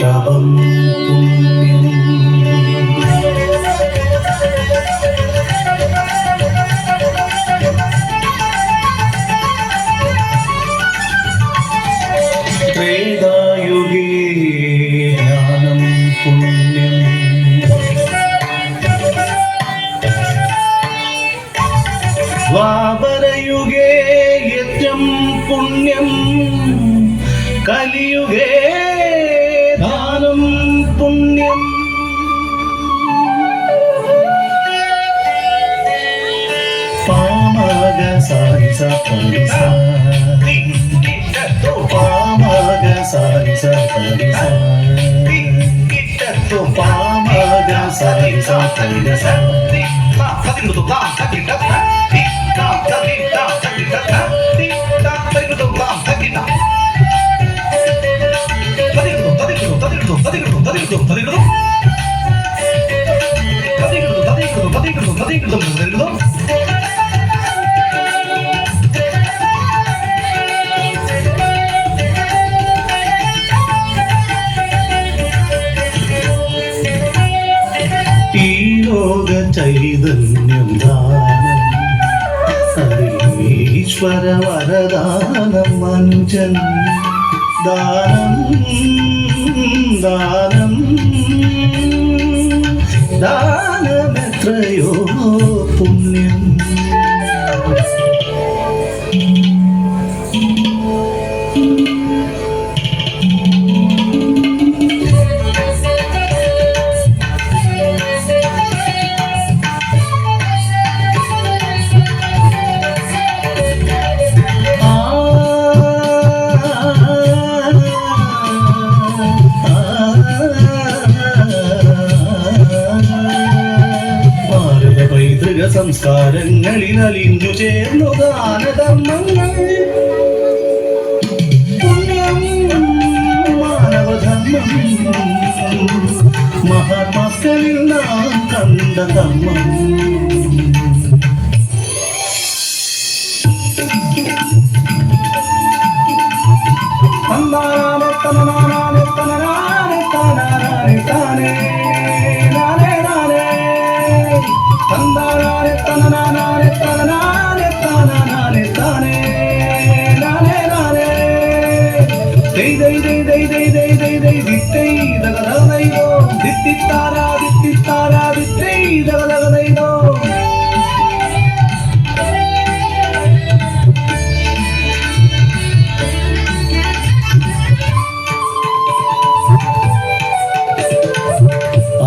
தவம் సరి సామగ సరి సరి సామగ సరి సరి సరి ചൈതന്യം ദാനം സർവീശ്വര വരദാനം മഞ്ചൻ ദാനം ദാനം ദാനമെത്രയോ പുണ്യം പൈതൃക സംസ്കാരങ്ങളിൽ അലിഞ്ഞു ചേർന്നു ദാനധർമ്മങ്ങൾ മാനവധർമ്മം. മഹാത്മാക്കളിൽ നാം കണ്ട ധർമ്മം തന്നാനെ തന്നാനെ തന്നാനെ ദൈ ദൈ ദൈ ദൈ ദൈ ദൈ ദൈ ദൈ ദിത്തൈ ദഗദഗദൈദോ ദിത്തിത്താരാ ദിത്തിത്താരാ ദിത്തൈ ദഗദഗദൈദോ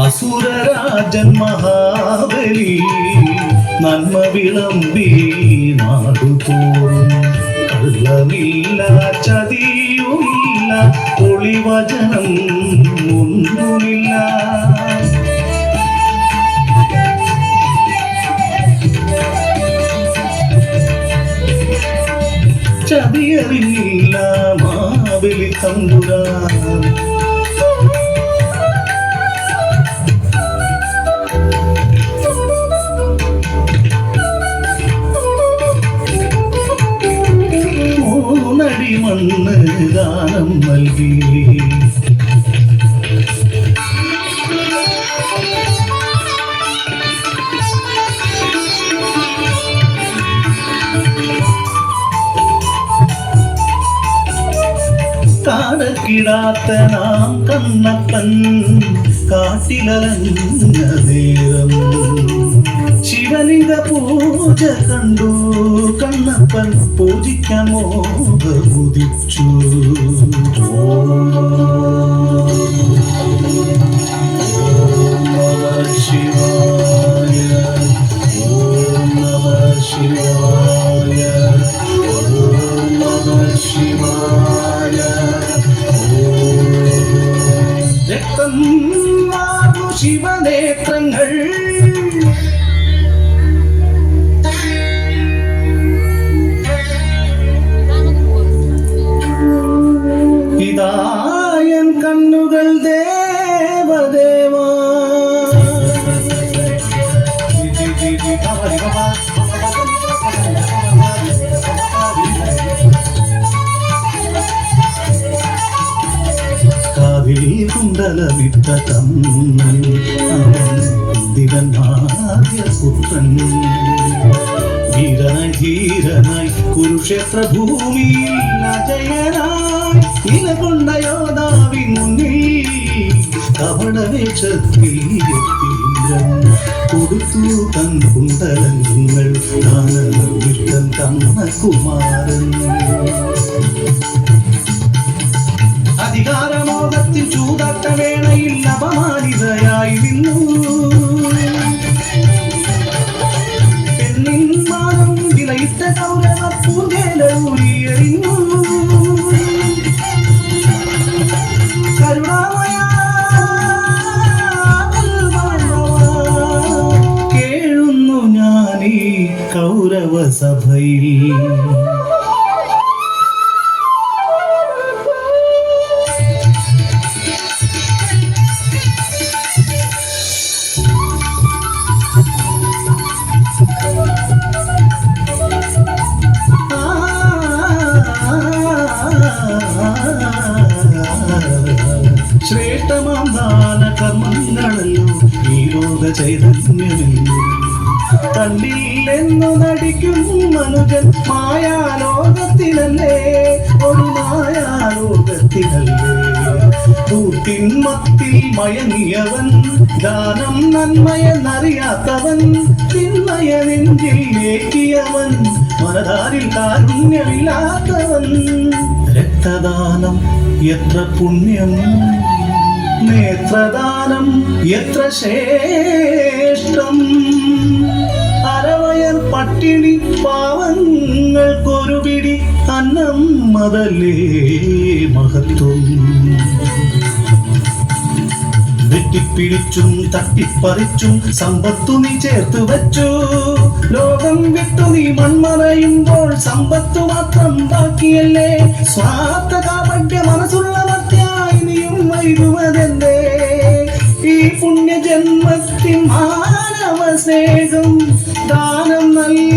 അസുരരാജൻ മഹാബലി നന്മ വിളമ്പി നാടുതോറും കള്ളമില്ല ചതിയുമില്ല ഒളിവചനം ഒന്നുമില്ല. ചതിയറിയില്ല മാബലി തമ്പുരാൻ. താഴക്കിടാത്ത നാം കണ്ണപ്പൻ കാട്ടിലലഞ്ഞ നേരം ശിവലിംഗ പൂജ കണ്ടു. കണ്ണപ്പൻ പൂജിക്കാൻ മോഹമുദിച്ചു മണ്ഡലമിട്ട തന്നൻ അവൻ ദിവനാദ്യപുത്രൻ ധീരനായി ധീരനായി കുരുക്ഷേത്ര ഭൂമിയിൽ അജയനായി നിലകൊണ്ട യോദാവിൻ മുന്നിൽ കവടവേഷത്തിൽ എത്തിയിരം കൊടുത്തു തൻ കുണ്ടലങ്ങൾ താനവിട്ടൻ തന്ന കുമാരൻ അധികാരമോകത്തിൽ ചൂതാട്ട కౌరవ సభై ಶ್ರೇಷ್ಠ ಮಂದಾನ ಕರ್ಮಂಗಳಲ್ಲೂ ಈ ರೋಗ ಚೈತನ್ಯವಿಲ್ಲ കണ്ടില്ലെന്നു നടിക്കും മനുജൻ മായാലോകത്തിലല്ലേ ഒരു മായാലോകത്തിലല്ലേ കൂട്ടിൻ മത്തിൽ മയങ്ങിയവൻ ദാനം നന്മയെന്നറിയാത്തവൻ തിന്മയ നെഞ്ചിൽ ഏക്കിയവൻ മനതാരിൽ കാരുണ്യമില്ലാത്തവൻ. രക്തദാനം എത്ര പുണ്യം നേത്രദാനം എത്ര ശ്രേഷ്ഠം. പട്ടിണി പാവങ്ങൾക്കൊരു പിടി അന്നം മതല്ലേ മഹത്വം? വെട്ടിപ്പിടിച്ചും തട്ടിപ്പറിച്ചും സമ്പത്തു നീ ചേർത്ത് വച്ചു. ലോകം വിട്ടു നീ മൺമറയുമ്പോൾ സമ്പത്തു മാത്രം ബാക്കിയല്ലേ? സ്വാർത്ഥ കാപട്യ മനസ്സുള്ള മത്യായി നീയും വൈകുമതല്ലേ ഈ പുണ്യജന്മത്തിൻ മാനവ സ്നേഹം ദാനം നൽകൂ